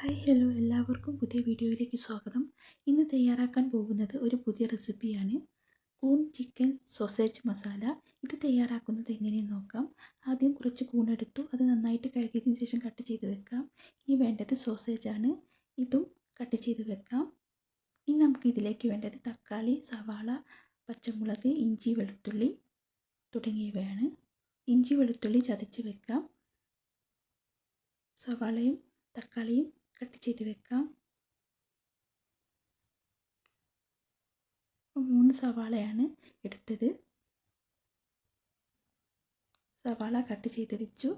Hi hello. എല്ലാവർക്കും പുതിയ വീഡിയോയിലേക്ക് സ്വാഗതം. ഇന്ന് തയ്യാറാക്കാൻ പോകുന്നത് ഒരു പുതിയ റെസിപ്പിയാണ്. കൂൺ ചിക്കൻ സോസേജ് മസാല. ഇത് തയ്യാറാക്കുന്നത് എങ്ങനെയെന്ന് നോക്കാം. ആദ്യം കുറച്ച് കൂൺ എടുത്തു അത് നന്നായിട്ട് കഴുകിയതിന് ശേഷം കട്ട് ചെയ്ത് വെക്കാം. ഇനി വേണ്ടത് സോസേജാണ്. ഇതും കട്ട് ചെയ്ത് വെക്കാം. ഇനി നമുക്ക് ഇതിലേക്ക് വേണ്ടത് തക്കാളി സവാള പച്ചമുളക് ഇഞ്ചി വെളുത്തുള്ളി തുടങ്ങിയവയാണ്. ഇഞ്ചി വെളുത്തുള്ളി ചതച്ച് വെക്കാം. സവാളയും തക്കാളിയും കട്ട് ചെയ്ത് വെക്കാം. മൂന്ന് സവാളയാണ് എടുത്തത്. സവാള കട്ട് ചെയ്ത് വെച്ചു.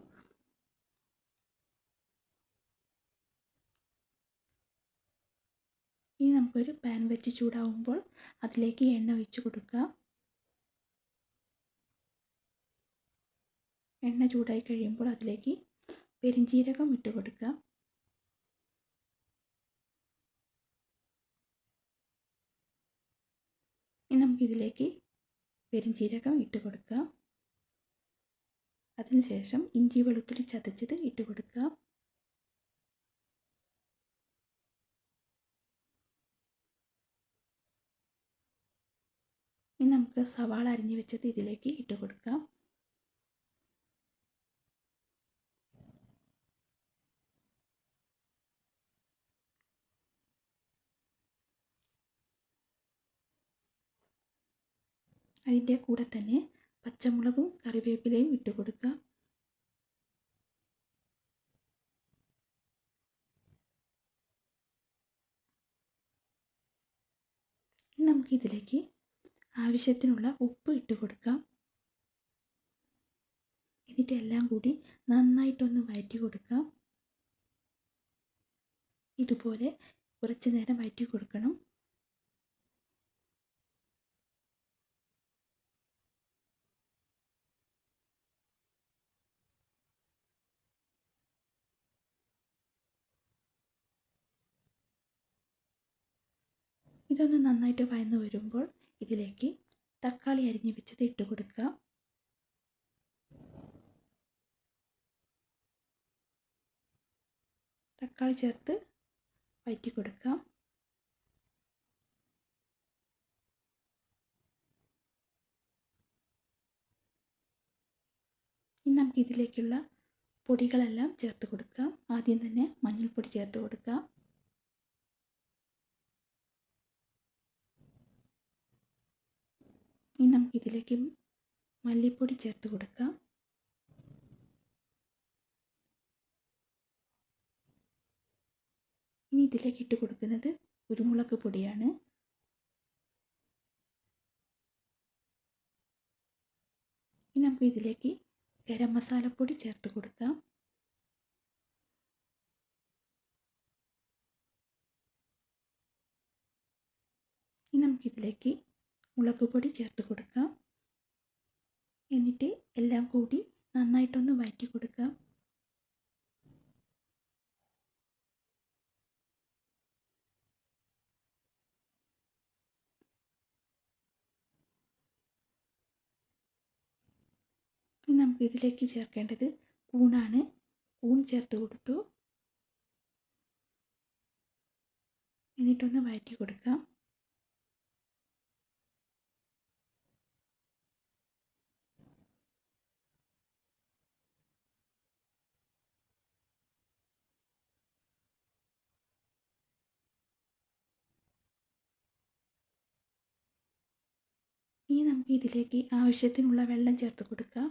ഇനി നമുക്കൊരു പാൻ വെച്ച് ചൂടാവുമ്പോൾ അതിലേക്ക് എണ്ണ ഒഴിച്ച് കൊടുക്കാം എണ്ണ ചൂടായി കഴിയുമ്പോൾ അതിലേക്ക് പെരിഞ്ജീരകം ഇട്ട് കൊടുക്കുക. നമുക്കിതിലേക്ക് പെരുംജീരകം ഇട്ട് കൊടുക്കാം അതിനുശേഷം ഇഞ്ചി വെളുത്തുള്ളി ചതച്ചത് ഇട്ട് കൊടുക്കാം ഇനി നമുക്ക് സവാള അരിഞ്ഞു വെച്ചത് ഇതിലേക്ക് ഇട്ട് കൊടുക്കാം. അതിന്റെ കൂടെ തന്നെ പച്ചമുളകും കറിവേപ്പിലയും ഇട്ട് കൊടുക്കുക. നമുക്കിതിലേക്ക് ആവശ്യത്തിനുള്ള ഉപ്പ് ഇട്ട് കൊടുക്കാം. എന്നിട്ട് എല്ലാം കൂടി നന്നായിട്ടൊന്ന് വഴറ്റി കൊടുക്കാം. ഇതുപോലെ കുറച്ച് നേരം വഴറ്റി കൊടുക്കണം. ഇതൊന്ന് നന്നായിട്ട് വയന്ന് വരുമ്പോൾ ഇതിലേക്ക് തക്കാളി അരിഞ്ഞ് വെച്ചത് ഇട്ട് കൊടുക്കുക. തക്കാളി ചേർത്ത് വയറ്റി കൊടുക്കാം ഇനി നമുക്ക് ഇതിലേക്കുള്ള പൊടികളെല്ലാം ചേർത്ത് കൊടുക്കാം. ആദ്യം തന്നെ മഞ്ഞൾപ്പൊടി ചേർത്ത് കൊടുക്കാം. ഇനി നമുക്ക് ഇതിലേക്ക് മല്ലിപ്പൊടി ചേർത്ത് കൊടുക്കാം. ഇനി ഇതിലേക്ക് ഇട്ട് കൊടുക്കുന്നത് കുരുമുളക് പൊടിയാണ്. ഇനി നമുക്ക് ഇതിലേക്ക് ഗരം മസാലപ്പൊടി ചേർത്ത് കൊടുക്കാം. ഇനി നമുക്കിതിലേക്ക് മുളക് പൊടി ചേർത്ത് കൊടുക്കാം. എന്നിട്ട് എല്ലാം കൂടി നന്നായിട്ടൊന്ന് വഴറ്റി കൊടുക്കാം. ഇനി നമുക്ക് ഇതിലേക്ക് ചേർക്കേണ്ടത് കൂണാണ് കൂൺ ചേർത്ത് കൊടുത്തു. എന്നിട്ടൊന്ന് വഴറ്റി കൊടുക്കാം. ഇനി നമുക്ക് ഇതിലേക്ക് ആവശ്യത്തിനുള്ള വെള്ളം ചേർത്ത് കൊടുക്കാം.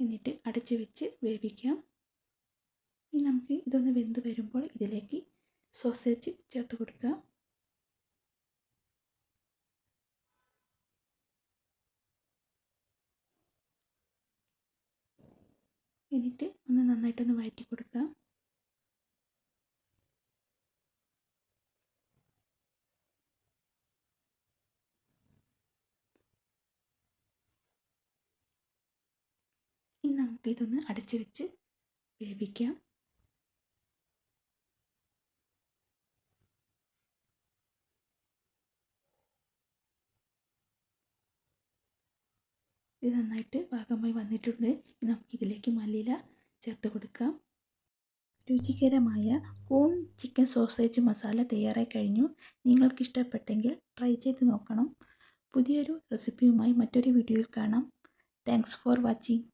എന്നിട്ട് അടച്ചു വെച്ച് വേവിക്കാം. ഇനി നമുക്ക് ഇതൊന്ന് വെന്ത് വരുമ്പോൾ ഇതിലേക്ക് സോസേജ് ചേർത്ത് കൊടുക്കാം. എന്നിട്ട് ഒന്ന് നന്നായിട്ടൊന്ന് വഴറ്റി കൊടുക്കാം ഇനി നമുക്കിതൊന്ന് അടച്ചു വെച്ച് വേവിക്കാം. ഇത് നന്നായിട്ട് പാകമായി വന്നിട്ടുണ്ട്. നമുക്കിതിലേക്ക് മല്ലിയില ചേർത്ത് കൊടുക്കാം. രുചികരമായ കോൺ ചിക്കൻ സോസേജ് മസാല തയ്യാറായി കഴിഞ്ഞു. നിങ്ങൾക്ക് ഇഷ്ടപ്പെട്ടെങ്കിൽ ട്രൈ ചെയ്ത് നോക്കണം. പുതിയൊരു റെസിപ്പിയുമായി മറ്റൊരു വീഡിയോയിൽ കാണാം. Thanks for watching